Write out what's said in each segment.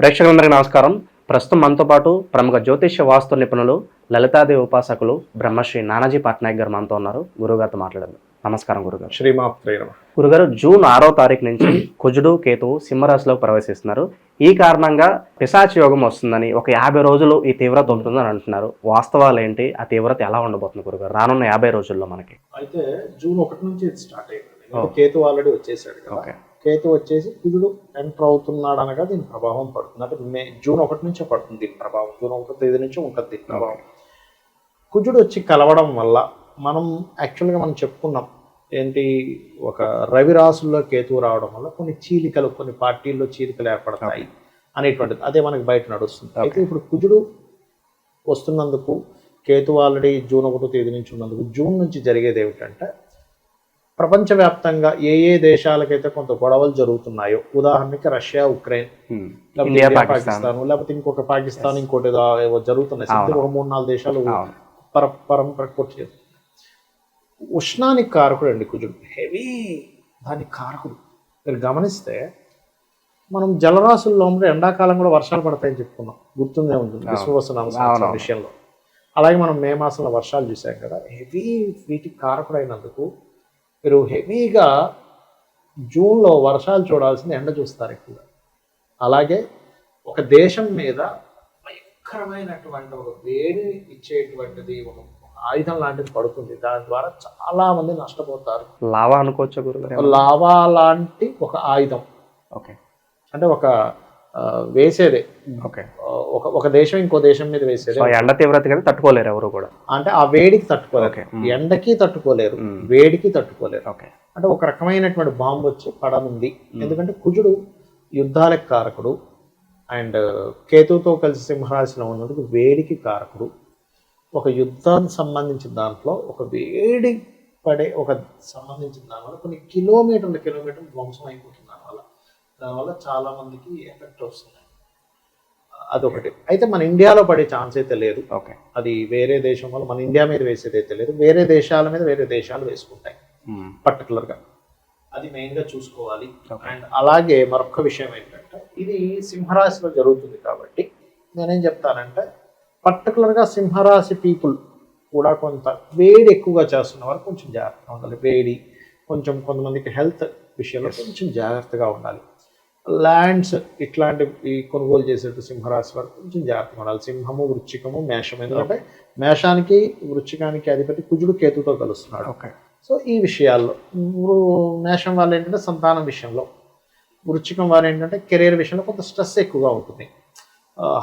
ప్రేక్షకులందరికీ నమస్కారం. ప్రస్తుతం మనతో పాటు ప్రముఖ జ్యోతిష్య వాస్తు నిపుణులు లలితాదేవి ఉపాసకులు బ్రహ్మశ్రీ నానాజీ పట్నాయక్ గారు మనతో ఉన్నారు. గురుగారితో మాట్లాడారు నమస్కారం గురుగారు శ్రీమాత్రే నమ. గురుగారు జూన్ ఆరో తారీఖు నుంచి కుజుడు కేతువు సింహరాశిలో ప్రవేశిస్తున్నారు. ఈ కారణంగా పిశాచ యోగం వస్తుందని ఒక యాభై రోజులు ఈ తీవ్రత ఉంటుందని అంటున్నారు. వాస్తవాలు ఏంటి? ఆ తీవ్రత ఎలా ఉండబోతుంది గురుగారు రానున్న యాభై రోజుల్లో మనకి. అయితే జూన్ ఒకటి నుంచి స్టార్ట్ అయింది. కేతు ఆల్రెడీ వచ్చేసాడు ఓకే. కేతు వచ్చేసి కుజుడు ఎంటర్ అవుతున్నాడు అనగా దీని ప్రభావం పడుతుంది. అంటే మే జూన్ ఒకటి నుంచే పడుతుంది దీని ప్రభావం. జూన్ ఒకటో తేదీ నుంచి ఉంటుంది దీని ప్రభావం. కుజుడు వచ్చి కలవడం వల్ల మనం యాక్చువల్గా మనం చెప్పుకున్నాం. ఏంటి? ఒక రవి రాసుల్లో కేతువు రావడం వల్ల కొన్ని చీలికలు కొన్ని పార్టీల్లో చీలికలు ఏర్పడతాయి అనేటువంటిది. అదే మనకి బయట నడుస్తుంది. అయితే ఇప్పుడు కుజుడు వస్తున్నందుకు కేతు ఆల్రెడీ జూన్ ఒకటో తేదీ నుంచి ఉన్నందుకు జూన్ నుంచి జరిగేది ఏమిటంటే ప్రపంచవ్యాప్తంగా ఏ ఏ దేశాలకైతే కొంత గొడవలు జరుగుతున్నాయో ఉదాహరణకి రష్యా ఉక్రెయిన్ పాకిస్తాన్. లేకపోతే ఇంకొక పాకిస్తాన్ ఇంకోటి జరుగుతున్నాయి. ఒక మూడు నాలుగు దేశాలు. పర పరంపర ఉష్ణానికి కారకుడు అండి కుజుడు. హెవీ దానికి కారకుడు. మీరు గమనిస్తే మనం జలరాశుల్లో ఉంటే ఎండాకాలం కూడా వర్షాలు పడతాయని చెప్పుకున్నాం. గుర్తుందే ఉంటుంది విశ్వవసనామ విషయంలో. అలాగే మనం మే మాసంలో వర్షాలు చూసాం కదా. హెవీ వీటికి కారకుడైనందుకు మీరు హెవీగా జూన్లో వర్షాలు చూడాల్సింది ఎండ చూస్తారు ఎక్కువగా. అలాగే ఒక దేశం మీద భయంకరమైనటువంటి ఒక వేడి ఇచ్చేటువంటిది ఒక ఆయుధం లాంటిది పడుతుంది. దాని ద్వారా చాలా మంది నష్టపోతారు. లావా అనుకోవచ్చా గురుగారు? లావా లాంటి ఒక ఆయుధం. ఓకే. అంటే ఒక వేసేదే. ఓకే. ఒక ఒక దేశం ఇంకో దేశం మీద వేసేదే. ఎండ తీవ్రత కదా తట్టుకోలేరు ఎవరు కూడా. అంటే ఆ వేడికి తట్టుకోలేరు. ఎండకి తట్టుకోలేరు. వేడికి తట్టుకోలేరు. ఓకే. అంటే ఒక రకమైనటువంటి బాంబు వచ్చి పడనుంది. ఎందుకంటే కుజుడు యుద్ధాలకు కారకుడు. అండ్ కేతువుతో కలిసి సింహరాశిలో ఉన్నందుకు వేడికి కారకుడు. ఒక యుద్ధానికి సంబంధించిన దాంట్లో ఒక వేడి పడే ఒక సంబంధించిన దానివల్ల కొన్ని కిలోమీటర్ల కిలోమీటర్లు ధ్వంసం అయిపోతుంది. దానివల్ల దానివల్ల చాలా మందికి ఎఫెక్ట్ వస్తుంది అదొకటి. అయితే మన ఇండియాలో పడే ఛాన్స్ అయితే లేదు. ఓకే. అది వేరే దేశం వల్ల మన ఇండియా మీద వేసేది అయితే లేదు. వేరే దేశాల మీద వేరే దేశాలు వేసుకుంటాయి. హ్మ్. పర్టికులర్గా. అది మెయిన్గా చూసుకోవాలి. అండ్ అలాగే మరొక విషయం ఏంటంటే ఇది సింహరాశిలో జరుగుతుంది కాబట్టి నేనేం చెప్తానంటే పర్టికులర్గా సింహరాశి పీపుల్ కూడా కొంత వేడి ఎక్కువగా చేస్తున్న వారు కొంచెం జాగ్రత్తగా ఉండాలి. వేడి కొంచెం కొంతమందికి హెల్త్ విషయంలో కొంచెం జాగ్రత్తగా ఉండాలి. ల్యాండ్స్ ఇట్లాంటి ఈ కొనుగోలు చేసేట్టు సింహరాశి వారు కొంచెం జాగ్రత్తగా ఉండాలి. సింహము వృచ్చికము మేషం ఎందుకంటే మేషానికి వృచ్చికానికి అధిపతి కుజుడు కేతుతో కలుస్తున్నాడు. ఓకే. సో ఈ విషయాల్లో మేషం వాళ్ళు ఏంటంటే సంతానం విషయంలో వృచ్చికం వారు ఏంటంటే కెరీర్ విషయంలో కొంత స్ట్రెస్ ఎక్కువగా ఉంటుంది.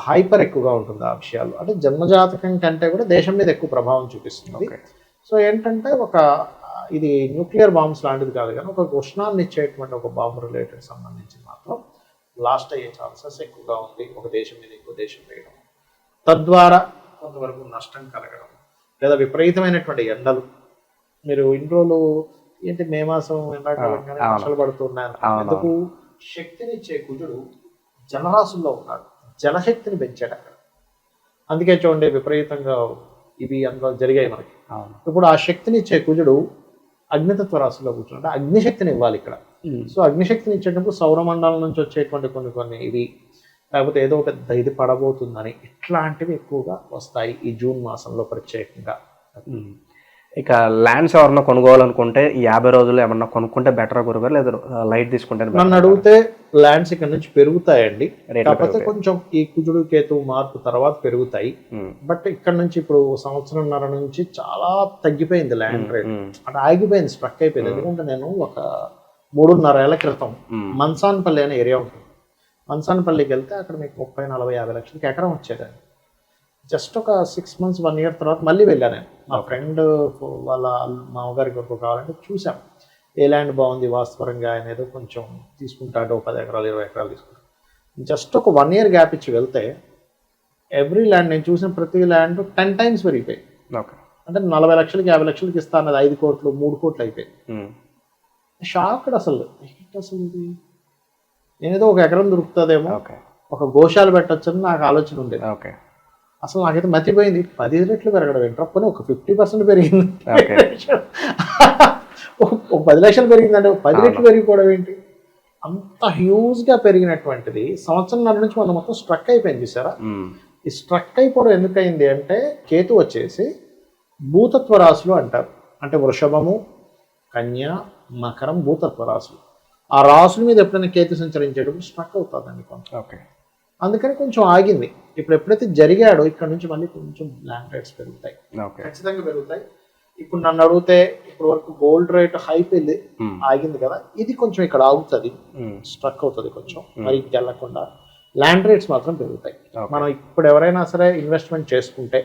హైపర్ ఎక్కువగా ఉంటుంది ఆ విషయాల్లో. అంటే జన్మజాతకం కంటే కూడా దేశం మీద ఎక్కువ ప్రభావం చూపిస్తుంది. సో ఏంటంటే ఒక ఇది న్యూక్లియర్ బాంబ్స్ లాంటిది కాదు కానీ ఒక ఉష్ణాన్ని ఇచ్చేటువంటి ఒక బాంబ్ రిలేటెడ్ సంబంధించి మాత్రం లాస్ట్ అయ్యే ఛాన్సెస్ ఎక్కువగా ఉంది. ఒక దేశం మీద ఇంకో దేశం వేయడం తద్వారా కొంతవరకు నష్టం కలగడం లేదా విపరీతమైనటువంటి ఎండలు. మీరు ఇన్ని రోజులు ఏంటి మే మాసం ఎండాకాలం కానీ. వర్షాలు అవును. ఎందుకు? శక్తినిచ్చే కుజుడు జలరాశుల్లో ఉన్నాడు. జలశక్తిని పెంచాడు అక్కడ. అందుకే చూడండి విపరీతంగా ఇవి అందులో జరిగాయి మనకి. ఇప్పుడు ఆ శక్తిని ఇచ్చే కుజుడు అగ్నితత్వ రాశిలో కూర్చుంటే అగ్నిశక్తిని ఇవ్వాలి ఇక్కడ. సో అగ్నిశక్తిని ఇచ్చేటప్పుడు సౌరమండలం నుంచి వచ్చేటువంటి కొన్ని కొన్ని ఇవి లేకపోతే ఏదో పెద్ద ఇది పడబోతుందని ఇట్లాంటివి ఎక్కువగా వస్తాయి ఈ జూన్ మాసంలో ప్రత్యేకంగా. ఇక ల్యాండ్స్ ఎవరన్నా కొనుక్కోవాలనుకుంటే ఈ యాభై రోజులు ఏమన్నా కొనుక్కుంటే బెటర్ గురుగారు? లేదా లైట్ తీసుకుంటే నన్ను అడిగితే ల్యాండ్స్ ఇక్కడ నుంచి పెరుగుతాయండి. కాకపోతే. కొంచెం ఈ కుజుడు కేతు మార్పు తర్వాత పెరుగుతాయి. బట్ ఇక్కడ నుంచి ఇప్పుడు సంవత్సరంన్నర నుంచి చాలా తగ్గిపోయింది ల్యాండ్ రేట్. అంటే ఆగిపోయింది స్ట్రక్ అయిపోయింది. ఎందుకంటే నేను ఒక మూడున్నర ఏళ్ళ క్రితం. మన్సాన్పల్లి అనే ఏరియా ఉంటుంది. మన్సాన్పల్లికి వెళ్తే అక్కడ మీకు ముప్పై నలభై యాభై లక్షలకి ఎకరం వచ్చేదండి జస్ట్ ఒక సిక్స్ మంత్స్ వన్ ఇయర్ తర్వాత మళ్ళీ వెళ్ళాను నేను. మా ఫ్రెండ్ వాళ్ళ మామగారికి వరకు కావాలంటే చూసాం ఏ ల్యాండ్ బాగుంది వాస్తవరంగా ఆయన ఏదో కొంచెం తీసుకుంటాడు ఒక పది ఎకరాలు ఇరవై ఎకరాలు తీసుకుంటాడు జస్ట్ ఒక వన్ ఇయర్ గ్యాప్ ఇచ్చి వెళ్తే ఎవ్రీ ల్యాండ్ నేను చూసిన ప్రతి ల్యాండ్ టెన్ టైమ్స్ పెరిగిపోయి. ఓకే అంటే నలభై లక్షలకి యాభై లక్షలకి ఇస్తా అన్నది ఐదు కోట్లు మూడు కోట్లు అయిపోయి. షాక్డ్ అసలు. ఏంటి అసలు ఇది? నేనేదో ఒక ఎకరం దొరుకుతుందేమో. ఓకే ఒక గోశాల పెట్టొచ్చని నాకు ఆలోచన ఉండేది. ఓకే అసలు నాకైతే మర్చిపోయింది పది రెట్లు పెరగడం ఏంట్రా? పోనీ ఒక ఫిఫ్టీ పర్సెంట్ పెరిగింది. ఒక పది లక్షలు పెరిగిందంటే ఒక పది రెట్లు పెరిగిపోవడం ఏంటి? అంత హ్యూజ్గా పెరిగినటువంటిది సంవత్సరంన్నర నుంచి మనం మొత్తం స్ట్రక్ అయిపోయింది చూసారా? ఈ స్ట్రక్ అయిపోవడం ఎందుకయింది అంటే కేతు వచ్చేసి భూతత్వ రాశులు అంటారు. అంటే వృషభము కన్య మకరం భూతత్వ రాశులు. ఆ రాశుల మీద ఎప్పుడైనా కేతు సంచరించేటప్పుడు స్ట్రక్ అవుతుందండి కొంత. ఓకే. అందుకని కొంచెం ఆగింది. ఇప్పుడు ఎప్పుడైతే జరిగాడో ఇక్కడ నుంచి మళ్ళీ కొంచెం ల్యాండ్ రేట్స్ పెరుగుతాయి. ఖచ్చితంగా పెరుగుతాయి. ఇప్పుడు నన్ను అడిగితే ఇప్పుడు వరకు గోల్డ్ రేట్ హైప్ వెళ్ళి ఆగింది కదా. ఇది కొంచెం ఇక్కడ ఆగుతుంది. స్ట్రక్ అవుతుంది కొంచెం. మరి వెళ్ళకుండా ల్యాండ్ రేట్స్ మాత్రం పెరుగుతాయి. మనం ఇప్పుడు ఎవరైనా సరే ఇన్వెస్ట్మెంట్ చేసుకుంటే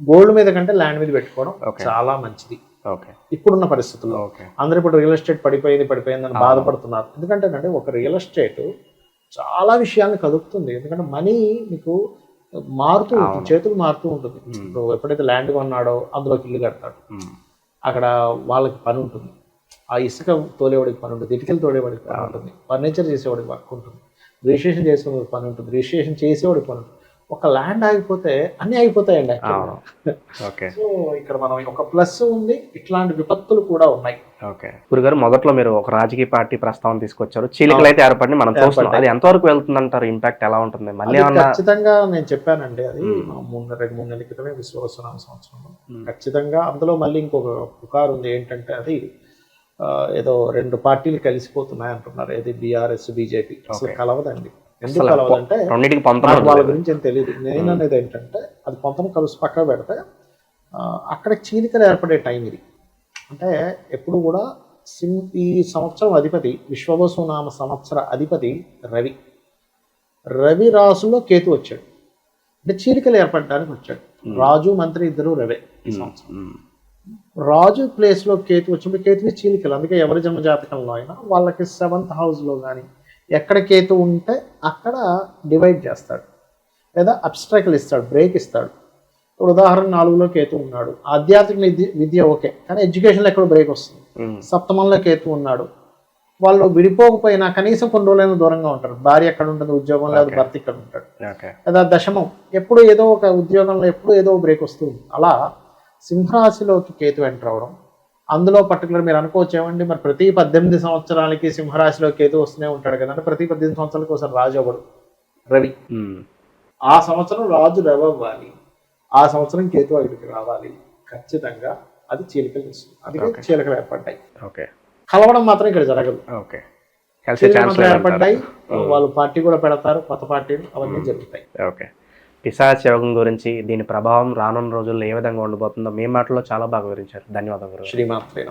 గోల్డ్ మీద కంటే ల్యాండ్ మీద పెట్టుకోవడం. చాలా మంచిది. ఓకే. ఇప్పుడున్న పరిస్థితుల్లో. అందరూ ఇప్పుడు రియల్ ఎస్టేట్ పడిపోయింది పడిపోయింది అని బాధపడుతున్నారు. ఎందుకంటే ఒక రియల్ ఎస్టేట్ చాలా విషయాల్ని కదుపుతుంది. ఎందుకంటే మనీ మీకు మారుతూ ఉంటుంది చేతులు మారుతూ ఉంటుంది. ఇప్పుడు ఎప్పుడైతే ల్యాండ్ కొన్నాడో అందులోకి ఇల్లు కడతాడు. అక్కడ వాళ్ళకి పని ఉంటుంది ఆ ఇసుక తోలేవాడికి పని ఉంటుంది ఇటుకలు తోలేవాడికి పని ఉంటుంది ఫర్నిచర్ చేసేవాడికి వర్క్ ఉంటుంది రిజిస్ట్రేషన్ చేసేవాడికి పని ఉంటుంది రిజిస్ట్రేషన్ చేసేవాడికి పని ఉంటుంది ఒక ల్యాండ్ ఆగిపోతే అన్నీ ఆగిపోతాయండి. ఓకే. సో ఇక్కడ మనం ఒక ప్లస్ ఉంది ఇట్లాంటి విపత్తులు కూడా ఉన్నాయి. ఓకే. గురుగారు మొదట్లో మీరు ఒక రాజకీయ పార్టీ ప్రస్తావన తీసుకొచ్చారు. చీలికలు అయితే ఏర్పడి మనం చూస్తున్నాం. అది ఎంతవరకు వెళ్తుందంటారు? ఇంపాక్ట్ ఎలా ఉంటుంది? మళ్ళీ ఖచ్చితంగా నేను చెప్పానండి అది మూడు రెండు మూడు నెలల క్రితమే విశ్వవసనామ సంవత్సరంలో ఖచ్చితంగా అందులో మళ్ళీ ఇంకొక పుకారు ఉంది ఏంటంటే అది ఏదో రెండు పార్టీలు కలిసిపోతున్నాయి అంటున్నారు ఏది బీఆర్ఎస్ బీజేపీ. అసలు కలవదండి. ఎందుకు రెండింటికి వాళ్ళ గురించి ఏం తెలియదు నేను అనేది ఏంటంటే అది పంతొమ్మిది కలిసి పక్కన పెడితే అక్కడ చీలికలు ఏర్పడే టైం ఇది. అంటే ఎప్పుడు కూడా సిం ఈ సంవత్సరం అధిపతి విశ్వవసునామ సంవత్సర అధిపతి రవి. రవి రాసులో కేతు వచ్చాడు. అంటే చీలికలు ఏర్పడడానికి వచ్చాడు. రాజు మంత్రి ఇద్దరు రవే ఈ సంవత్సరం. రాజు ప్లేస్లో కేతు వచ్చినప్పుడు కేతువి చీలికలు అందుకే ఎవరి జన్మ జాతకంలో అయినా వాళ్ళకి సెవెంత్ హౌస్లో కానీ ఎక్కడ కేతు ఉంటే అక్కడ డివైడ్ చేస్తాడు. లేదా అబ్స్ట్రాక్లు ఇస్తాడు బ్రేక్ ఇస్తాడు. ఇప్పుడు ఉదాహరణ నాలుగులో కేతు ఉన్నాడు. ఆధ్యాత్మిక విద్య విద్య ఓకే కానీ ఎడ్యుకేషన్లో ఎక్కడ బ్రేక్ వస్తుంది. ఉమ్, సప్తమంలో కేతు ఉన్నాడు. వాళ్ళు విడిపోకపోయినా కనీసం కొన్ని రోజులైనా దూరంగా ఉంటారు. భార్య ఎక్కడ ఉంటుంది? ఉద్యోగం లేదా భర్త ఇక్కడ ఉంటాడు. లేదా దశమం ఎప్పుడు ఏదో ఒక ఉద్యోగంలో ఎప్పుడు ఏదో బ్రేక్ వస్తుంది. అలా సింహరాశిలోకి కేతు ఎంటర్ అవడం అందులో పర్టికులర్ మీరు అనుకోవచ్చు ఏమండి మరి ప్రతి పద్దెనిమిది సంవత్సరాలకి సింహరాశిలో కేతు వస్తూనే ఉంటాడు కదంటే ప్రతి పద్దెనిమిది సంవత్సరాలకి ఒకసారి రాజు అవ్వడు రవి. ఆ సంవత్సరం రాజు రవి అవ్వాలి ఆ సంవత్సరం కేతు అక్కడికి రావాలి. ఖచ్చితంగా అది చీలికలు ఇస్తుంది అందుకే చీలికలు ఏర్పడ్డాయి. ఓకే. కలవడం మాత్రం ఇక్కడ జరగదు. ఓకే. ఏర్పడ్డాయి వాళ్ళు పార్టీ కూడా పెడతారు కొత్త పార్టీలు అవన్నీ జరుగుతాయి. ఓకే. పిశాచ యోగం గురించి దీని ప్రభావం రానున్న రోజుల్లో ఏ విధంగా ఉండబోతుందో మీ మాటలో చాలా బాగా వివరించారు. ధన్యవాదాలు గురుగారు శ్రీమాత్రే